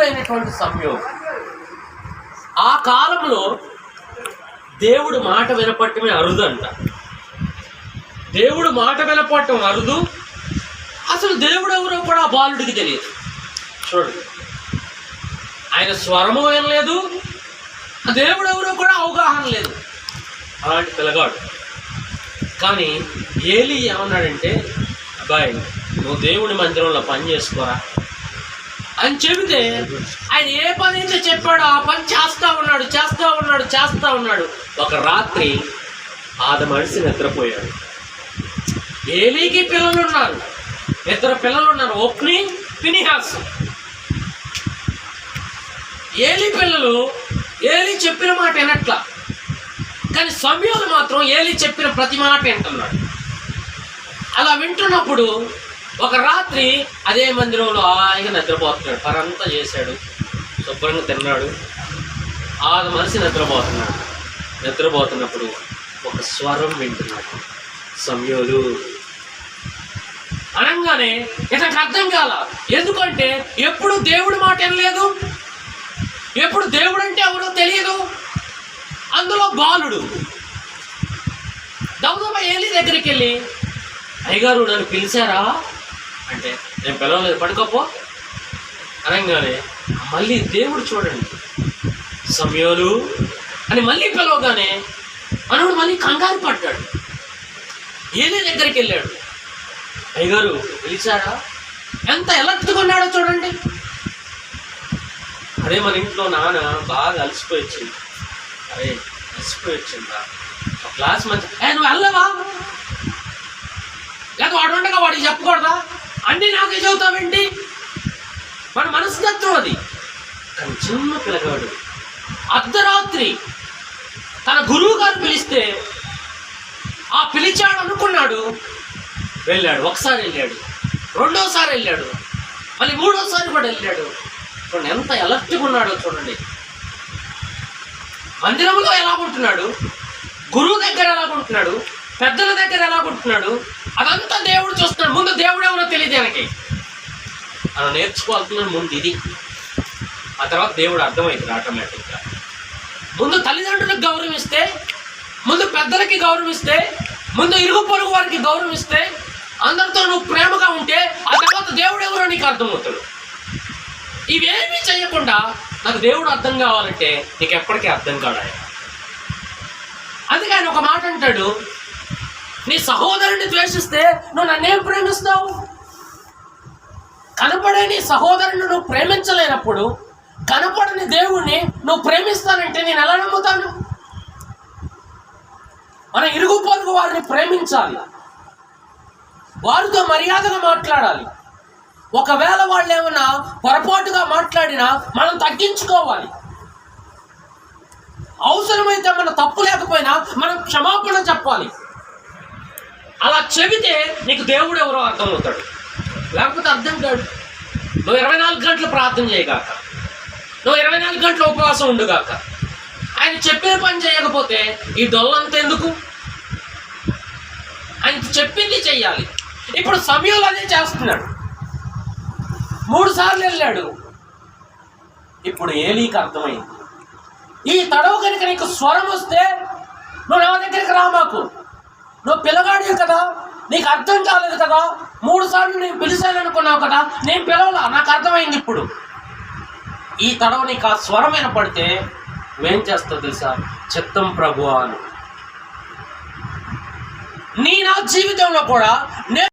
బాలుడైనటువంటి సమయం ఆ కాలంలో దేవుడు మాట వినపట్టమే అరుదంట. దేవుడు మాట వినపట్టం అరుదు. అసలు దేవుడు ఎవరో కూడా ఆ బాలుడికి తెలియదు. చూడండి. ఆయన స్వరము వినలేదు. దేవుడు ఎవరో కూడా అవగాహన లేదు. అలాంటి పిల్లగాడు. కానీ ఏలి ఏమన్నాడంటే అబ్బాయి నువ్వు దేవుడి మందిరంలో పని చేసుకోరా? అని చెబితే ఆయన ఏ పని అయితే చెప్పాడో ఆ పని చేస్తా ఉన్నాడు చేస్తూ ఉన్నాడు చేస్తా ఉన్నాడు. ఒక రాత్రి ఆద మనిషి నిద్రపోయాడు. ఏలీకి పిల్లలు ఉన్నారు ఇద్దరు పిల్లలు ఉన్నారు ఓప్ని పినిహాస్ ఏలి పిల్లలు ఏలి చెప్పిన మాట వినట్ల. కానీ సమయంలో మాత్రం ఏలి చెప్పిన ప్రతి మాట వింటున్నాడు అలా వింటున్నప్పుడు ఒక రాత్రి అదే మందిరంలో హాయిగా నిద్రపోతున్నాడు. పరంతా చేశాడు. శుభ్రంగా తిన్నాడు. ఆ మనిషి నిద్రపోతున్నాడు. నిద్రపోతున్నప్పుడు ఒక స్వరం వింటున్నాడు సమయోలు అనగానే ఇతనికి అర్థం కాల. ఎందుకంటే ఎప్పుడు దేవుడి మాట వినలేదు? ఎప్పుడు దేవుడు అంటే ఎవరో తెలియదు? అందులో బాలుడు దౌదమ్మ ఏలి దగ్గరికి వెళ్ళి అయ్యగారు నన్ను పిలిచారా? అంటే నేను పిలవలేదు పడుకోపో. అనగానే మళ్ళీ దేవుడు చూడండి. సమయాలు అని మళ్ళీ పిలవగానే మనవుడు మళ్ళీ కంగారు పడ్డాడు. ఏలి దగ్గరికి వెళ్ళాడు. అయ్యగారు పిలిచారా? ఎంత ఎలర్ట్గా చూడండి. అదే మన ఇంట్లో నాన్న బాగా అలసిపోయి వచ్చింది అరే అలసిపోయి వచ్చిందా ఒక క్లాస్ మంచి నువ్వు వెళ్ళవా? లేదా వాడు ఉండగా వాడికి చెప్పకూడదా? అన్ని నాకే చెబుతావేంటి? మన మనస్తత్వం అది. కానీ చిన్న పిల్లగాడు అర్ధరాత్రి తన గురువు గారు పిలిస్తే ఆ పిలిచాడు అనుకున్నాడు. వెళ్ళాడు ఒకసారి వెళ్ళాడు రెండోసారి వెళ్ళాడు మళ్ళీ మూడోసారి కూడా వెళ్ళాడు. చూడండి ఎంత ఎలర్ట్గా ఉన్నాడో చూడండి. మందిరంలో ఎలా ఉంటున్నాడు? గురువు దగ్గర ఎలా ఉంటున్నాడు? పెద్దల దగ్గర ఎలా ఉంటున్నాడు అదంతా దేవుడు చూస్తున్నాడు. ముందు దేవుడు ఎవరో తెలియదు ఆయనకి. మనం నేర్చుకోవాల్సిన ముందు ఇది. ఆ తర్వాత దేవుడు అర్థమవుతుంది ఆటోమేటిక్గా. ముందు తల్లిదండ్రులకు గౌరవిస్తే ముందు పెద్దలకి గౌరవిస్తే ముందు ఇరుగు పొరుగు వారికి గౌరవిస్తే అందరితో నువ్వు ప్రేమగా ఉంటే ఆ తర్వాత దేవుడు ఎవరో నీకు అర్థమవుతాడు. ఇవేమీ చేయకుండా నాకు దేవుడు అర్థం కావాలంటే నీకు ఎప్పటికీ అర్థం కాడు ఆయన. అందుకే ఆయన ఒక మాట అంటాడు నీ సహోదరుని ద్వేషిస్తే నువ్వు నన్నేం ప్రేమిస్తావు? కనపడే నీ సహోదరుని నువ్వు ప్రేమించలేనప్పుడు కనపడని దేవుణ్ణి నువ్వు ప్రేమిస్తానంటే నేను ఎలా నమ్ముతాను? మన ఇరుగు పొరుగు వారిని ప్రేమించాలి. వారితో మర్యాదగా మాట్లాడాలి. ఒకవేళ వాళ్ళు ఏమన్నా పొరపాటుగా మాట్లాడినా మనం తగ్గించుకోవాలి. అవసరమైతే మన తప్పు లేకపోయినా మనం క్షమాపణ చెప్పాలి. అలా చెబితే నీకు దేవుడు ఎవరో అర్థమవుతాడు. లేకపోతే అర్థం కాడు నువ్వు ఇరవై నాలుగు గంటలు ప్రార్థన చేయగాక. నువ్వు ఇరవై నాలుగు గంటలు ఉపవాసం ఉండుగాక. ఆయన చెప్పిన పని చేయకపోతే ఈ దొల్లంత ఎందుకు? ఆయన చెప్పింది చెయ్యాలి. ఇప్పుడు సమయంలో అదే చేస్తున్నాడు. మూడు సార్లు వెళ్ళాడు. ఇప్పుడు ఏలీకి అర్థమైంది. ఈ తడవ కనుక నీకు స్వరం వస్తే నువ్వు నా దగ్గరికి రా మాకు. నువ్వు పిలగాడివి కదా నీకు అర్థం కాలేదు కదా మూడు సార్లు నేను పిలిచాను అనుకున్నావు కదా నేను పిలవలా నాకు అర్థమైంది ఇప్పుడు. ఈ తడవ నీకు ఆ స్వరం వినపడితే నువ్వేం చేస్తావు తెలుసా? చిత్తం ప్రభు అని. నీ నా జీవితంలో కూడా